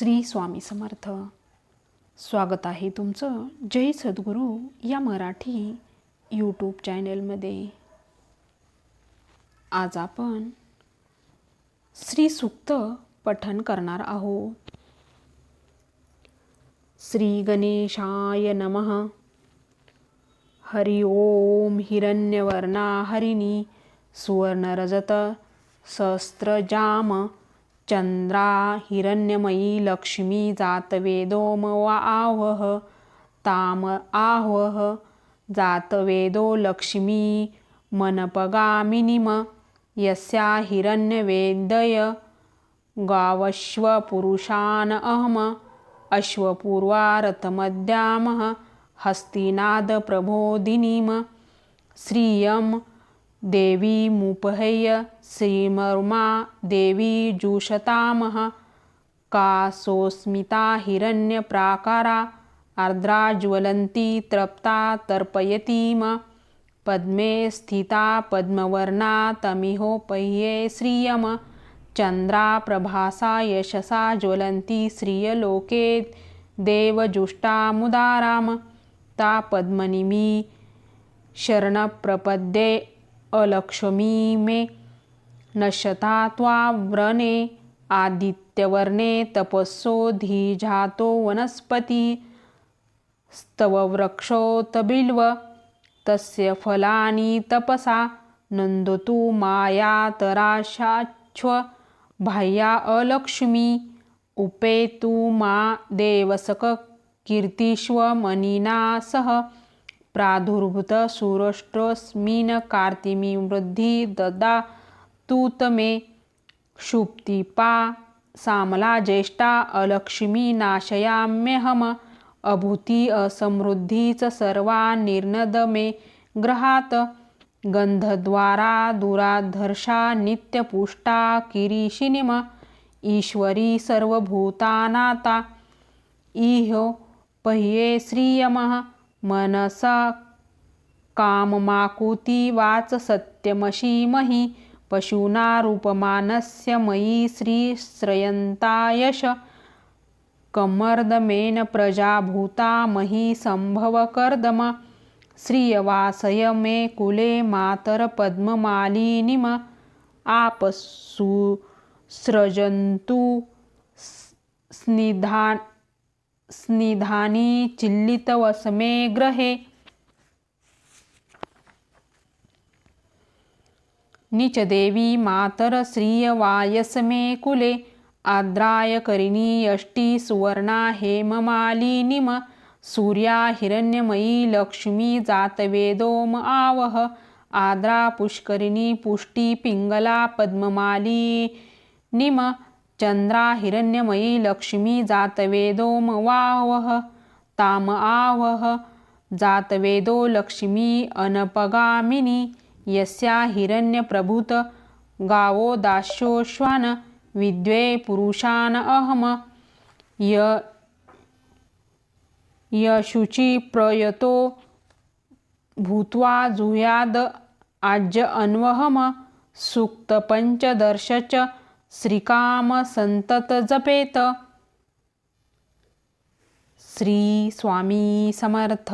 श्री स्वामी समर्थ. स्वागत आहे तुमचं जय सद्गुरू या मराठी यूट्यूब चॅनलमध्ये. आज आपण श्री सुक्त पठन करणार आहोत. श्री गणेशाय नमः. हरि ओम हिरण्यवर्णा हरिणी सुवर्णरजत सहस्त्रजाम चंद्रा हिरण्यमयी लक्ष्मी जातवेदोम वा आवह ताम आवह जातवेदो लक्ष्मी मनपगामिनिम यस्या हिरण्यवेदय गावश्वपुरुषान् अहम अश्वपूर्वारथमद्यामः हस्तिनादप्रबोधिनीम श्रियं देवी मुपहय श्रीमर्मा देवी जुषतामः कासोस्मिता हिरण्यप्राकारा आर्द्रा ज्वलन्ती तृप्ता तर्पयतीम। पद्मे स्थिता पद्मवर्णा तमिहोपह्ये श्रियम। चन्द्रा प्रभासा यशसा ज्वलन्ती श्रियलोके देवजुष्टा मुदाराम। ता पद्मनिमी शरणप्रपद्ये अलक्ष्मी मे नशतात्वा व्रणे आदित्यवर्णे तपस्सोऽधिजातो वनस्पती स्तववृक्षोतबिल्व तस्य फलानि तपसा नन्दतु मायातराशाच्छ बाह्या अलक्ष्मी उपेतु मा देवसककीर्तिष्वमनिना सह प्रादुर्भूत सुरष्ट्रस्मिन् कार्तिमी वृद्धि ददातु मे क्षुप्तिपा सामला ज्येष्ठा अलक्ष्मी नाशयाम्यहम अभूती असमृद्धीच सर्वा निर्नद मे ग्रहात गंधद्वारा दुराधर्षा नित्यपुष्टा किरीशिनिम ईश्वरी सर्वभूतानाता। इहो पह्ये श्रियमः मनसा काममाकुती वाच सत्यमशीमहि पशूनारूपमानस्य मयि श्रीश्रयन्तायश। कमर्दमेन प्रजाभूता मही सम्भवकर्दम। श्रियवासय मे कुले मातरपद्ममालिनीम। आपसु सृजन्तु स्निधा स्निधानी चिल्लितवसमे ग्रहे। निचदेवी मातर श्रियवायसमे कुले आद्राय करिणी यष्टी सुवर्णा हेममालिनीम सूर्या हिरण्यमयी लक्ष्मी जातवेदोम आवह आद्रा पुष्करिणी पुष्टी पिंगला पद्ममालिनीम चंद्रा हिरण्यमयी लक्ष्मी जातवेदोम वावह ताम आवह जातवेदो लक्ष्मी अनपगामिनी यस्या हिरण्यप्रभूत गावो दास्योश्वान विद्वे पुरुषान अहम। य यशुची प्रयतो भूत्वा जुह्याद आज्य अन्वहम सुक्तपञ्चदर्शच पंचदर्शच श्रीकाम संतत जपेत। श्री स्वामी समर्थ।